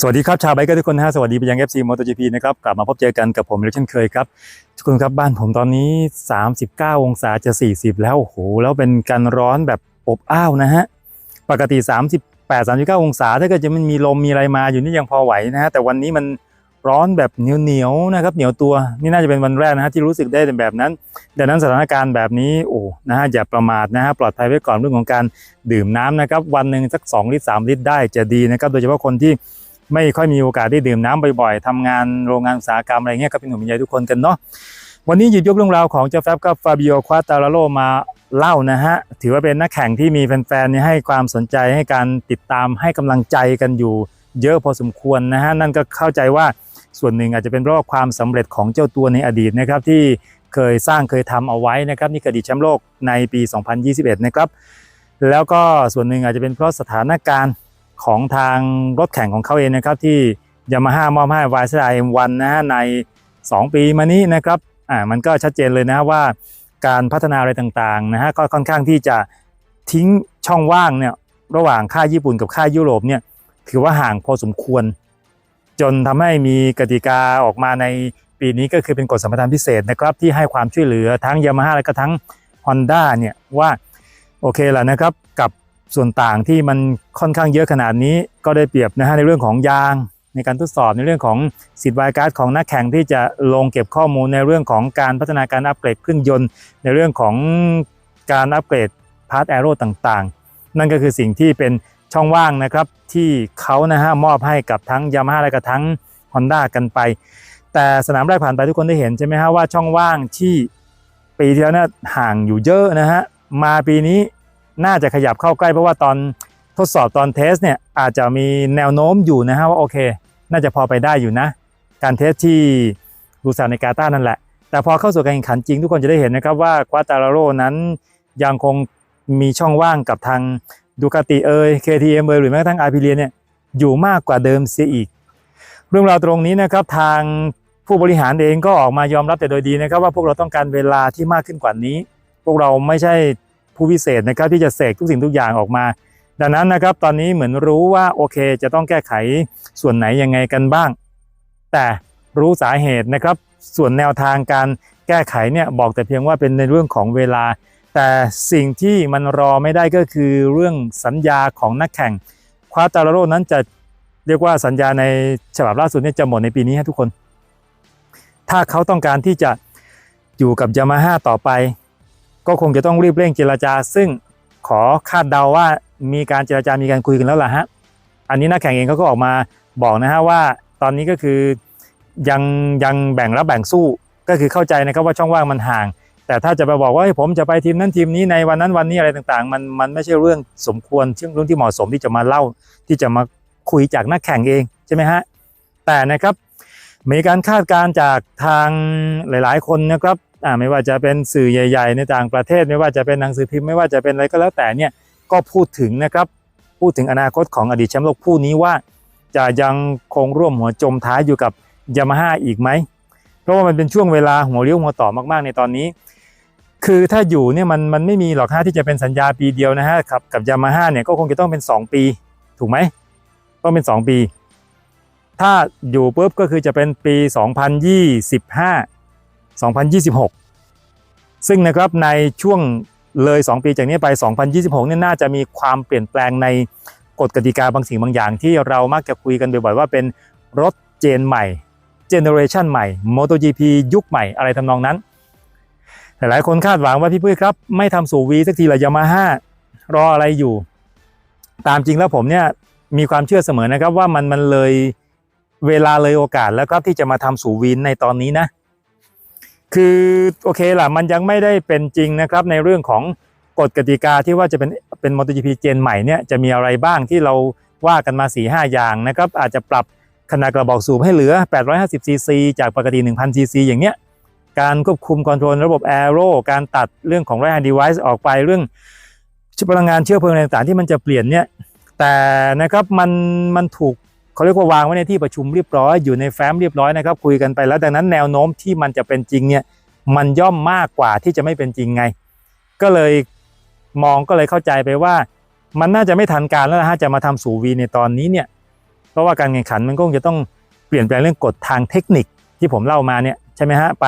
สวัสดีครับชาวไบเกอร์ทุกคนนะฮะสวัสดีไปยัง FC MotoGP นะครับกลับมาพบเจอกันกับผมอีกเช่นเคยครับ ทุกคนครับบ้านผมตอนนี้ 39 องศาจะ 40 แล้วโอ้โหแล้วเป็นการร้อนแบบอบอ้าวนะฮะปกติ 38 39 องศา ถ้าเกิดจะมันมีลมมีอะไรมาอยู่นี่ยังพอไหวนะฮะแต่วันนี้มัน ร้อนแบบเหนียวๆนะครับ เหนียวตัวนี่น่าจะเป็นวันแรกนะฮะที่รู้สึกได้แบบนั้นดังนั้นสถานการณ์แบบนี้โอ้นะฮะอย่าประมาทนะฮะปลอดภัยไว้ก่อนเรื่องของการดื่มน้ำนะครับ วันหนึ่งสัก2ลิตร3ลิตรได้จะดีนะครับ โดยเฉพาะคนที่ไม่ค่อยมีโอกาสได้ดื่มน้ำบ่อยๆทำงานโรงงานอุตสาหกรรมอะไรเงี้ยก็เป็นหนุ่มเป็นใหญ่ทุกคนกันเนาะวันนี้หยิบยกเรื่องราวของเจ้าแฟบกับฟาบิโอควาตาลาโลมาเล่านะฮะ ถือว่าเป็นนักแข่งที่มีแฟนๆนี่ให้ความสนใจให้การติดตามให้กำลังใจกันอยู่ เยอะพอสมควรนะฮะ นั่นก็เข้าใจว่า ส่วนหนึ่งอาจจะเป็นเพราะความสำเร็จของเจ้าตัวในอดีตนะครับที่เคยสร้างเคยทำเอาไว้นะครับนี่คืออดีตแชมป์โลกในปี 2021 นะครับแล้วก็ส่วนหนึ่งอาจจะเป็นเพราะสถานการณ์ของทางรถแข่งของเขาเองนะครับที่ยามาฮ่ามอบให้วายสไตเอ็มวันนะฮะใน 2 ปีมานี้นะครับอ่ามันก็ชัดเจนเลยนะว่าการพัฒนาอะไรต่างๆนะฮะก็ค่อนข้างที่จะทิ้งช่องว่างเนี่ยระหว่างค่ายญี่ปุ่นกับค่ายยุโรปเนี่ยถือว่าห่างพอสมควร จนทำให้มีกติกาออกมาในปีนี้ก็คือเป็นกฎสัมปทานพิเศษนะครับที่ให้ความช่วยเหลือทั้งยามาฮ่าและก็ทั้ง Honda เนี่ยว่าโอเคแหละนะครับกับส่วนต่างที่มันค่อนข้างเยอะขนาดนี้ก็ได้เปรียบนะฮะในเรื่องของยางในการทดสอบในเรื่องของสิทธิ์วายการ์ดของนักแข่งที่จะลงเก็บข้อมูลในเรื่องของการพัฒนาการอัปเกรดเครื่องยนต์ ในเรื่องของการอัปเกรดพาร์ทแอโร่ต่างๆ นั่นก็คือสิ่งที่เป็น ช่องว่างนะครับที่เขานะฮะมอบให้กับทั้งยามาฮ่าและก็ทั้ง Honda กันไป แต่สนามแรกผ่านไปทุกคนได้เห็นใช่ไหมฮะว่าช่องว่างที่ปีที่แล้วเนี่ยห่างอยู่เยอะนะฮะมาปีนี้น่าจะขยับเข้าใกล้เพราะว่าตอนทดสอบตอนเทสเนี่ยอาจจะมีแนวโน้มอยู่นะฮะว่าโอเค น่าจะพอไปได้อยู่นะ การเทสที่ลูซานในกาตานั่นแหละ แต่พอเข้าสู่การแข่งขันจริงทุกคนจะได้เห็นนะครับว่าควาตาราโรนั้นยังคงมีช่องว่างกับทาง ดูคาติเอย KTM เอยหรือแม้กระทั่งอาร์พิเลียเนี่ยอยู่มากกว่าเดิมเสียอีก เรื่องราวตรงนี้นะครับทางผู้บริหารเองก็ออกมายอมรับแต่โดยดีนะครับว่าพวกเราต้องการเวลาที่มากขึ้นกว่านี้ พวกเราไม่ใช่ผู้พิเศษนะครับที่จะเสกทุกสิ่งทุกอย่างออกมา ดังนั้นนะครับตอนนี้เหมือนรู้ว่าโอเคจะต้องแก้ไขส่วนไหนยังไงกันบ้าง แต่รู้สาเหตุนะครับส่วนแนวทางการแก้ไขเนี่ยบอกแต่เพียงว่าเป็นในเรื่องของเวลา แต่สิ่งที่มันรอไม่ได้ก็คือเรื่องสัญญาของนักแข่งควาตาโรนั้นจะเรียกว่าสัญญาในฉบับล่าสุดนี่จะหมดในปีนี้ฮะทุกคน ถ้าเขาต้องการที่จะอยู่กับยามาฮ่าต่อไป ก็คงจะต้องรีบเร่งเจรจา ซึ่งขอคาดเดาว่ามีการเจรจามีการคุยกันแล้วล่ะฮะอันนี้นักแข่งเองเขาก็ออกมาบอกนะฮะว่าตอนนี้ก็คือยังยังแบ่งรับแบ่งสู้ก็คือเข้าใจนะครับว่าช่องว่างมันห่าง แต่ถ้าจะไปบอกว่าเฮ้ผมจะไปทีมนั้นทีมนี้ในวันนั้นวันนี้อะไรต่างๆ มันมันไม่ใช่เรื่องสมควรเรื่องเรื่องที่เหมาะสมที่จะมาเล่าที่จะมาคุยจากนักแข่งเองใช่ไหมฮะแต่นะครับมีการคาดการณ์จากทางหลาย ๆ คนนะครับอ่าไม่ว่าจะเป็นสื่อใหญ่ ๆ ในต่างประเทศ ไม่ว่าจะเป็นหนังสือพิมพ์ไม่ว่าจะเป็นอะไรก็แล้วแต่เนี่ยก็พูดถึงนะครับพูดถึงอนาคตของอดีตแชมป์โลกผู้นี้ว่า จะยังคงร่วมหัวจมท้ายอยู่กับยามาฮ่าอีกไหมเพราะว่ามันเป็นช่วงเวลาหัวเลี้ยวหัวต่อมากๆในตอนนี้ คือถ้าอยู่เนี่ยมันมันไม่มีหรอกฮะที่จะเป็นสัญญาปีเดียวนะฮะกับกับยามาฮ่าเนี่ยก็คงจะต้องเป็น 2 ปี ถูกไหมต้องเป็น 2 ปี ถ้าอยู่ปุ๊บก็คือจะเป็นปี 2025 2026 ซึ่งนะครับในช่วงเลย 2 ปีจากนี้ไป 2026เนี่ยน่าจะมีความเปลี่ยนแปลงในกฎกติกาบางสิ่งบางอย่างที่เรามักจะคุยกันบ่อยๆว่าเป็นรถเจนใหม่เจเนอเรชันใหม่ MotoGP ยุคใหม่อะไรทำนองนั้น หลายๆคนคาดหวังว่าพี่ปุ้ยครับ ไม่ทำสูวีสักทีละยามาฮ่ารออะไรอยู่ ตามจริงแล้วผมเนี่ยมีความเชื่อเสมอนะครับว่ามันมันเลยเวลาเลยโอกาสแล้วครับที่จะมาทำสูวีนในตอนนี้นะ คือโอเคล่ะมันยังไม่ได้เป็นจริงนะครับ ในเรื่องของกฎกติกาที่ว่าจะเป็นเป็น MotoGP เจนใหม่เนี่ยจะมีอะไรบ้างที่เราว่ากันมา4 5อย่างนะครับ อาจจะปรับขนาดกระบอกสูบให้เหลือ 850ซีซีจากปกติ 1,000ซีซีอย่างเนี้ย การควบคุมคอนโทรลระบบแอโร่การตัดเรื่องของ right hand device ออกไปเรื่องพลังงานเชื้อเพลิงต่างๆที่มันจะเปลี่ยนเนี่ยแต่นะครับมันมันถูกเขาเรียกว่าวางไว้ในที่ประชุมเรียบร้อยอยู่ในแฟ้มเรียบร้อยนะครับคุยกันไปแล้วดังนั้นแนวโน้มที่มันจะเป็นจริงเนี่ยมันย่อมมากกว่าที่จะไม่เป็นจริงไง ก็เลยมองก็เลยเข้าใจไปว่า มันน่าจะไม่ทันการแล้วนะฮะจะมาทำสู่วีในตอนนี้เนี่ยเพราะว่าการแข่งขันมันก็คงจะต้องเปลี่ยนแปลงเรื่องกฎทางเทคนิคที่ผมเล่ามาเนี่ยใช่ไหมฮะไป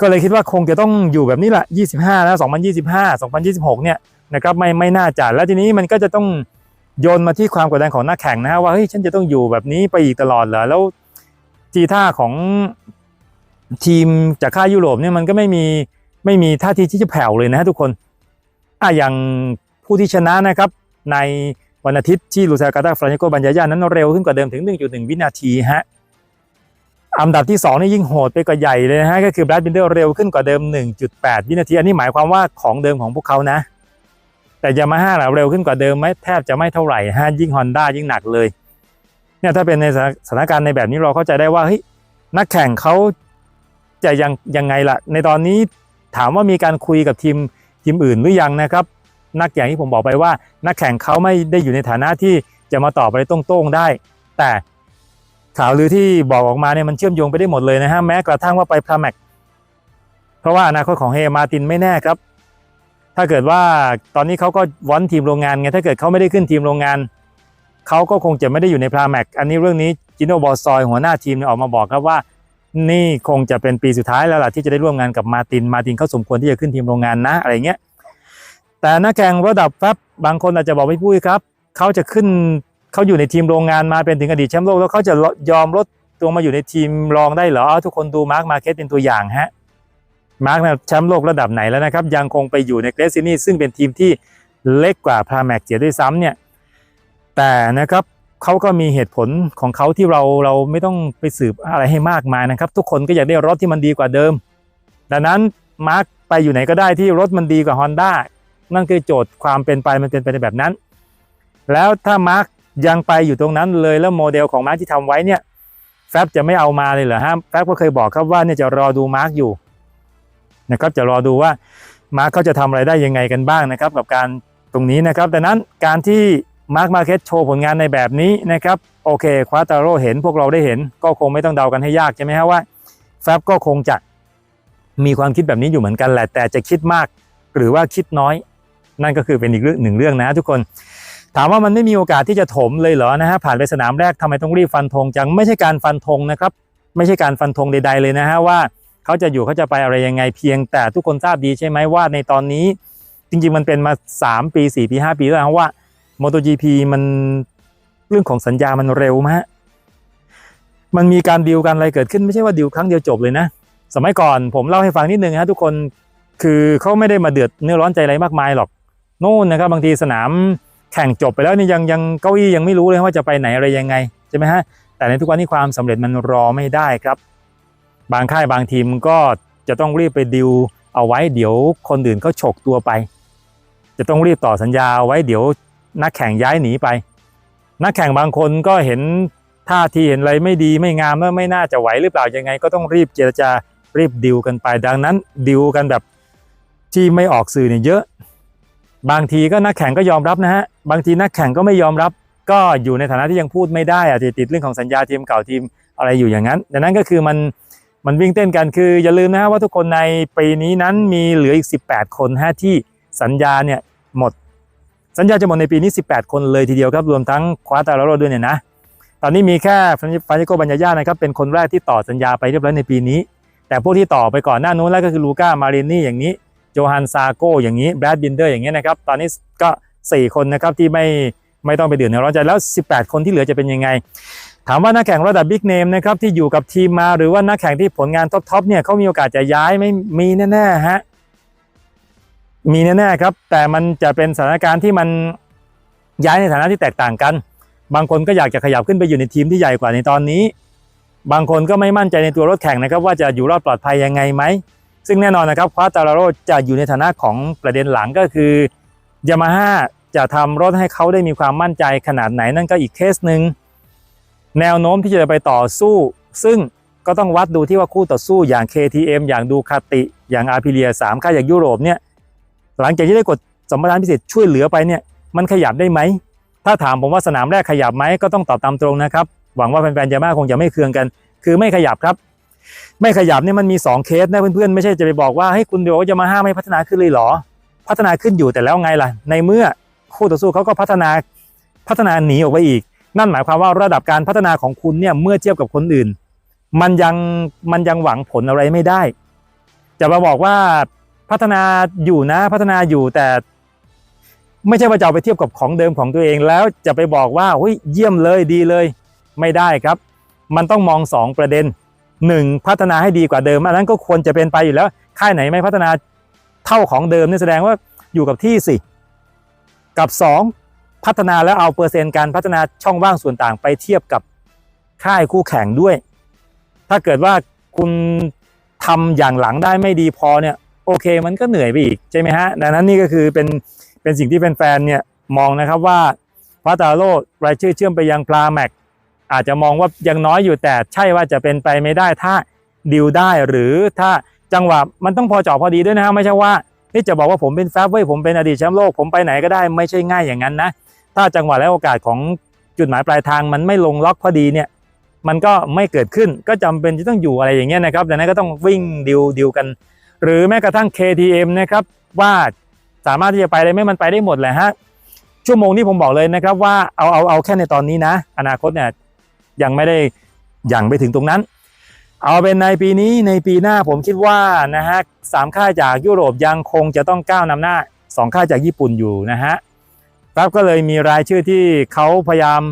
ก็เลยคิดว่าคงจะต้องอยู่แบบนี้แหละ 25 แล้ว 2025 2026 เนี่ยนะครับไม่ไม่น่าจะแล้วทีนี้มันก็จะต้องโยนมาที่ความกดดันของนักแข่งนะฮะว่าเฮ้ยฉันจะต้องอยู่แบบนี้ไปอีกตลอดเหรอแล้วทีท่าของทีมจากค่ายยุโรปเนี่ยมันก็ไม่มีไม่มีท่าทีที่จะแผ่วเลยนะฮะทุกคนอะอย่างผู้ที่ชนะนะครับในวันอาทิตย์ที่ลูซากาตาฟรานโกบัญญายานั้นเร็วขึ้นกว่าเดิมถึง 1.1 วินาทีฮะ อันดับที่ 2 นี่ยิ่งโหดไปกว่าใหญ่เลยนะฮะ ก็คือแบรดบินเดอร์เร็วขึ้นกว่าเดิม 1.8 วินาที อันนี้หมายความว่าของเดิมของพวกเขานะ แต่ยามาฮ่าเร็วขึ้นกว่าเดิมไหมแทบจะไม่เท่าไหร่ฮะยิ่งฮอนด้ายิ่งหนักเลยเนี่ยถ้าเป็นในสถานการณ์ในแบบนี้เราเข้าใจได้ว่าเฮ้ยนักแข่งเขาจะยังยังไงล่ะ ในตอนนี้ถามว่ามีการคุยกับทีมทีมอื่นหรือยังนะครับ นักอย่างที่ผมบอกไปว่า นักแข่งเขาไม่ได้อยู่ในฐานะที่จะมาตอบอะไรตรงๆได้ แต่ ข่าวลือที่บอกออกมาเนี่ยมันเชื่อมโยงไปได้หมดเลยนะฮะแม้กระทั่งว่าไปพราแม็กเพราะว่าอนาคตของเฮมาตินไม่แน่ครับ ถ้าเกิดว่าตอนนี้เขาก็วอนทีมโรงงานไงถ้าเกิดเขาไม่ได้ขึ้นทีมโรงงานเขาก็คงจะไม่ได้อยู่ในพราแม็กอันนี้เรื่องนี้จิโนบอซอยหัวหน้าทีมออกมาบอกครับว่า นี่คงจะเป็นปีสุดท้ายแล้วล่ะที่จะได้ร่วมงานกับมาตินมาตินเขาสมควรที่จะขึ้นทีมโรงงานนะอะไรเงี้ยแต่นักแข่งระดับแฟบบางคนอาจจะบอกไม่พูดครับเขาจะขึ้น เขาอยู่ในทีมโรงงานมาเป็นถึงอดีตแชมป์โลกแล้วเขาจะยอมลดตัวมาอยู่ในทีมรองได้เหรอเอาทุกคนดูมาร์คมาเก็ตเป็นตัวอย่างฮะมาร์คแชมป์โลกระดับไหนแล้วนะครับ ยังคงไปอยู่ในเกรซินี่ซึ่งเป็นทีมที่เล็กกว่าพาแม็กเสียด้วยซ้ำเนี่ยแต่นะครับเขาก็มีเหตุผลของเขาที่เราเราไม่ต้องไปสืบอะไรให้มากมายนะครับ ทุกคนก็อยากได้รถที่มันดีกว่าเดิม ดังนั้นมาร์คไปอยู่ไหนก็ได้ที่รถมันดีกว่า Honda นั่นคือโจทย์ความเป็นไปมันเป็นไปในแบบนั้น แล้วถ้ามาร์ค ยังไปอยู่ตรงนั้นเลยแล้วโมเดลของมาร์คที่ทำไว้เนี่ยแฟบจะไม่เอามาเลยเหรอฮะแฟบก็เคยบอกครับว่าเนี่ยจะรอดูมาร์คอยู่นะครับจะรอดูว่ามาร์คเขาจะทำอะไรได้ยังไงกันบ้างนะครับ กับการตรงนี้นะครับดังนั้นการที่มาร์คมาเก็ตโชว์ผลงานในแบบนี้นะครับโอเคควาตาโร่เห็นพวกเราได้เห็น ก็คงไม่ต้องเดากันให้ยากใช่ไหมฮะว่าแฟบก็คงจะมีความคิดแบบนี้อยู่เหมือนกันแหละแต่จะคิดมากหรือว่าคิดน้อย นั่นก็คือเป็นอีกเรื่องหนึ่งเรื่องนะทุกคน ถามว่ามันไม่มีโอกาสที่จะถมเลยเหรอนะฮะผ่านไปสนามแรกทำไมต้องรีบฟันธงจังไม่ใช่การฟันธงนะครับ ไม่ใช่การฟันธงใด ๆ เลยนะฮะว่าเขาจะอยู่เขาจะไปอะไรยังไงเพียง แต่ทุกคนทราบดีใช่ไหมว่าในตอนนี้จริง ๆ มันเป็นมา 3 ปี 4 ปี 5 ปีแล้วว่า MotoGP มันเรื่องของสัญญามันเร็วมากมันมีการดีลกันอะไรเกิดขึ้นไม่ใช่ว่าดีลครั้งเดียวจบเลยนะ สมัยก่อนผมเล่าให้ฟังนิดนึงฮะทุกคนคือเขาไม่ได้มาเดือดเนื้อร้อนใจอะไรมากมายหรอกโน่นนะครับบางทีสนาม แข่งจบไปแล้วนี่ยังยังเก้าอี้ยังไม่รู้เลยว่าจะไปไหนอะไรยังไงใช่ไหมฮะแต่ในทุกวันนี้ความสำเร็จมันรอไม่ได้ครับ บางค่ายบางทีมก็จะต้องรีบไปดิวเอาไว้เดี๋ยวคนอื่นเขาฉกตัวไป จะต้องรีบต่อสัญญาเอาไว้เดี๋ยวนักแข่งย้ายหนีไป นักแข่งบางคนก็เห็นท่าทีเห็นอะไรไม่ดีไม่งามแล้วไม่น่าจะไหวหรือเปล่ายังไง ก็ต้องรีบเจรจารีบดิวกันไป ดังนั้นดิวกันแบบที่ไม่ออกสื่อเนี่ยเยอะ บางทีก็นักแข่งก็ยอมรับนะฮะบางทีนักแข่งก็ไม่ยอมรับ ก็อยู่ในฐานะที่ยังพูดไม่ได้อะติดติดเรื่องของสัญญาทีมเก่าทีมอะไรอยู่อย่างนั้นดังนั้นก็คือมันมันวิ่งเต้นกันคืออย่าลืมนะฮะว่าทุกคนในปีนี้นั้นมีเหลืออีก 18 คนฮะที่สัญญาเนี่ยหมด สัญญาจะหมดในปีนี้ 18 คนเลยทีเดียวครับรวมทั้งคว้าตาลโรด้วยเนี่ยนะตอนนี้มีแค่ฟรานซิโกบัญญาญานะครับเป็นคนแรกที่ต่อสัญญาไปเรียบร้อยในปีนี้ แต่พวกที่ต่อไปก่อนหน้านู้นแล้วก็คือลูก้ามารินี่อย่างนี้ ฮันซาโกอย่างนี้แบรดบินเดอร์อย่างนี้นะครับ ตอนนี้ก็ 4 คนนะครับที่ไม่ไม่ต้องไปเดือดร้อนใจแล้ว 18 คนที่เหลือจะเป็นยังไง ถามว่านักแข่งระดับบิ๊กเนมนะครับที่อยู่กับทีมมาหรือว่านักแข่งที่ผลงานท็อปๆเนี่ยเขามีโอกาสจะย้ายไม่มีแน่ๆฮะมีแน่ๆครับ แต่มันจะเป็นสถานการณ์ที่มันย้ายในฐานะที่แตกต่างกัน บางคนก็อยากจะขยับขึ้นไปอยู่ในทีมที่ใหญ่กว่าในตอนนี้ บางคนก็ไม่มั่นใจในตัวรถแข่งนะครับ ว่าจะอยู่รอดปลอดภัยยังไงไหม ซึ่งแน่นอนนะครับควาตาราโรจะอยู่ในฐานะของประเด็นหลังก็คือยามาฮ่าจะทำรถให้เขาได้มีความมั่นใจขนาดไหนนั่นก็อีกเคสหนึ่งแนวโน้มที่จะไปต่อสู้ ซึ่งก็ต้องวัดดูที่ว่าคู่ต่อสู้อย่าง KTM อย่างดูคาติ อย่างอาพิเลียสามค่ายอย่างยุโรปเนี่ยหลังจากที่ได้กดสมรทานพิเศษช่วยเหลือไปเนี่ยมันขยับได้ไหม ถ้าถามผมว่าสนามแรกขยับไหมก็ต้องตอบตามตรงนะครับ หวังว่าแฟนๆยามาคงจะไม่เคืองกัน คือไม่ขยับครับ ไม่ขยับเนี่ยมันมี 2 เคสนะเพื่อนๆ ไม่ใช่จะไปบอกว่าให้คุณเดี๋ยวจะมาห้ามให้พัฒนาขึ้นเลยเหรอ พัฒนาขึ้นอยู่แต่แล้วไงล่ะ ในเมื่อคู่ต่อสู้เขาก็พัฒนาพัฒนาหนีออกไปอีก นั่นหมายความว่าระดับการพัฒนาของคุณเนี่ยเมื่อเทียบกับคนอื่น มันยังมันยังหวังผลอะไรไม่ได้ จะมาบอกว่าพัฒนาอยู่นะพัฒนาอยู่แต่ไม่ใช่ว่าจะเอาไปเทียบกับของเดิมของตัวเองแล้วจะไปบอกว่าเฮ้ยเยี่ยมเลยดีเลย ไม่ได้ครับ มันต้องมองสองประเด็น หนึ่งพัฒนาให้ดีกว่าเดิมอันนั้นก็ควรจะเป็นไปอยู่แล้ว ค่ายไหนไม่พัฒนาเท่าของเดิมนี่แสดงว่าอยู่กับที่สิ กับสองพัฒนาแล้วเอาเปอร์เซ็นต์การพัฒนาช่องว่างส่วนต่างไปเทียบกับค่ายคู่แข่งด้วย ถ้าเกิดว่าคุณทำอย่างหลังได้ไม่ดีพอเนี่ยโอเคมันก็เหนื่อยไปอีกใช่ไหมฮะดังนั้นนี่ก็คือเป็นเป็นสิ่งที่แฟนๆเนี่ยมองนะครับว่าพาตาโร่รายชื่อเชื่อมไปยังปลาแม็ก อาจจะมองว่ายังน้อยอยู่แต่ใช่ว่าจะเป็นไปไม่ได้ถ้าดิวได้หรือถ้าจังหวะมันต้องพอเจาะพอดีด้วยนะฮะไม่ใช่ว่าที่จะบอกว่าผมเป็นแฟบเว้ยผมเป็นอดีตแชมป์โลกผมไปไหนก็ได้ไม่ใช่ง่ายอย่างนั้นนะถ้าจังหวะและโอกาสของจุดหมายปลายทางมันไม่ลงล็อกพอดีเนี่ยมันก็ไม่เกิดขึ้นก็จำเป็นจะต้องอยู่อะไรอย่างเงี้ยนะครับดังนั้นก็ต้องวิ่งดิวดิวกัน หรือแม้กระทั่ง KTM นะครับว่าสามารถที่จะไปได้ไหมมันไปได้หมดแหละฮะชั่วโมงนี้ผมบอกเลยนะครับว่าเอาเอาเอาแค่ในตอนนี้นะ อนาคตเนี่ย ยังไม่ได้ยังไปถึงตรงนั้น เอาเป็นในปีนี้ในปีหน้าผมคิดว่านะฮะสามค่ายจากยุโรปยังคงจะต้องก้าวนำหน้าสองค่ายจากญี่ปุ่นอยู่นะฮะครับก็เลยมีรายชื่อที่เขาพยายาม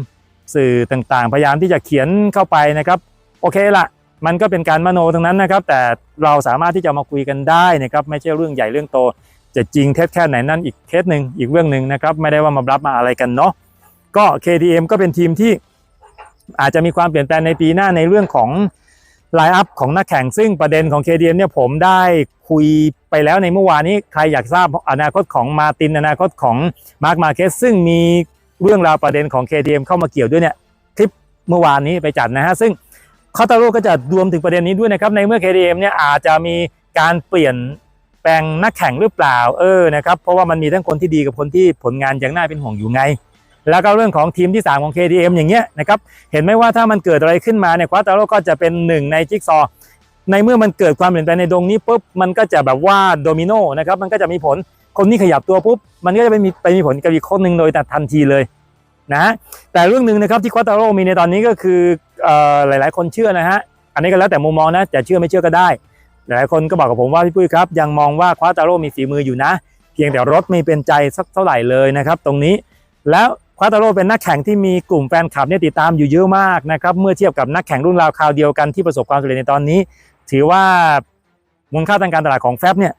สื่อต่างๆ พยายามที่จะเขียนเข้าไปนะครับ โอเคละมันก็เป็นการมโนทั้งนั้นนะครับ แต่เราสามารถที่จะมาคุยกันได้นะครับ ไม่ใช่เรื่องใหญ่เรื่องโต จะจริงเท็จแค่ไหนนั่นอีกเคสหนึ่งอีกเรื่องหนึ่งนะครับ ไม่ได้ว่ามารับมาอะไรกันเนาะก็ KTM ก็เป็นทีมที่ อาจจะมีความเปลี่ยนแปลงในปีหน้าในเรื่องของไลน์อัพของนักแข่งซึ่งประเด็นของ KTM เนี่ยผมได้คุยไปแล้วในเมื่อวานนี้ใครอยากทราบอนาคตของมาตินอนาคตของมาร์คมาเคสซึ่งมีเรื่องราวประเด็นของ KTM เข้ามาเกี่ยวด้วยเนี่ยคลิปเมื่อวานนี้ไปจัดนะฮะซึ่งคาตาโร่ก็จะรวมถึงประเด็นนี้ด้วยนะครับในเมื่อ KTM เนี่ยอาจจะมีการเปลี่ยนแปลงนักแข่งหรือเปล่าเออนะครับเพราะว่ามันมีทั้งคนที่ดีกับคนที่ผลงานยังน่าเป็นห่วงอยู่ไง แล้วก็เรื่องของทีมที่ 3 ของ KTM อย่างเงี้ยนะครับเห็นไหมว่าถ้ามันเกิดอะไรขึ้นมาเนี่ยควาตาโร่ก็จะเป็นหนึ่งในจิ๊กซอว์ในเมื่อมันเกิดความเปลี่ยนแปลงในดงนี้ปุ๊บมันก็จะแบบว่าโดมิโนนะครับมันก็จะมีผลคนนี้ขยับตัวปุ๊บมันก็จะไปมีไปมีผลกับอีกคนหนึ่งโดยทันทีเลยนะแต่เรื่องหนึ่งนะครับที่ควาตาโร่มีในตอนนี้ก็คือเอ่อหลาย ๆ คนเชื่อนะฮะอันนี้ก็แล้วแต่มุมมองนะจะเชื่อไม่เชื่อก็ได้ หลายคนก็บอกกับผมว่าพี่ปุ้ยครับ ยังมองว่าควาตาโร่มีฝีมืออยู่นะ เพียงแต่รถไม่เป็นใจสักเท่าไหร่เลยนะครับ ตรงนี้แล้ว ควาตาโร่เป็นนักแข่งที่มีกลุ่มแฟนคลับเนี่ยติดตามอยู่เยอะมากนะครับเมื่อเทียบกับนักแข่งรุ่นราวคราวเดียวกันที่ประสบความสำเร็จในตอนนี้ ถือว่ามูลค่าทางการตลาดของแฟบเนี่ย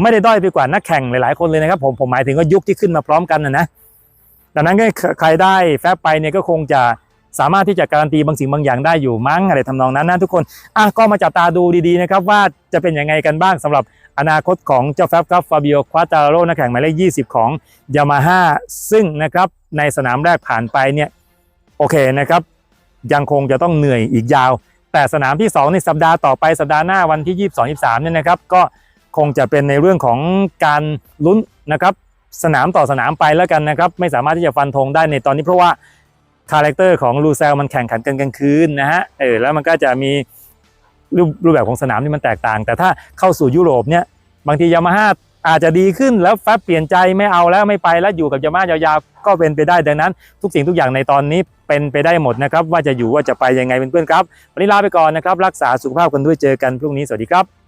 ไม่ได้ด้อยไปกว่านักแข่งหลายๆคนเลยนะครับผมผมหมายถึงว่ายุคที่ขึ้นมาพร้อมกันนะนะดังนั้นก็ใครได้แฟบไปเนี่ยก็คงจะสามารถที่จะการันตีบางสิ่งบางอย่างได้อยู่มั้งอะไรทำนองนั้นนะทุกคนอะก็มาจับตาดูดีๆนะครับว่าจะเป็นยังไงกันบ้างสำหรับ อนาคตของเจ้าแฟบครับฟาบิโอควาตาโรนักแข่งหมายเลข 20 ของยามาฮ่าซึ่งนะครับในสนามแรกผ่านไปเนี่ยโอเคนะครับ ยังคงจะต้องเหนื่อยอีกยาว แต่สนามที่ 2 ในสัปดาห์ต่อไปสัปดาห์หน้าวันที่ 22 23เนี่ยนะครับ ก็คงจะเป็นในเรื่องของการลุ้นนะครับสนามต่อสนามไปแล้วกันนะครับ ไม่สามารถที่จะฟันธงได้ในตอนนี้เพราะว่าคาแรคเตอร์ของลูเซลมันแข่งขันกันกลางคืนนะฮะเออแล้วมันก็จะมี รูปรูปแบบของสนามนี่มันแตกต่าง แต่ถ้าเข้าสู่ยุโรปเนี่ยบางทียามาฮ่าอาจจะดีขึ้นแล้วแฟบเปลี่ยนใจไม่เอาแล้วไม่ไปแล้วอยู่กับยามาฮ่ายาวๆก็เป็นไปได้ดังนั้น ทุกสิ่งทุกอย่างในตอนนี้เป็นไปได้หมดนะครับ ว่าจะอยู่ว่าจะไปยังไงเป็นเพื่อนครับ วันนี้ลาไปก่อนนะครับ รักษาสุขภาพกันด้วยเจอกันพรุ่งนี้สวัสดีครับ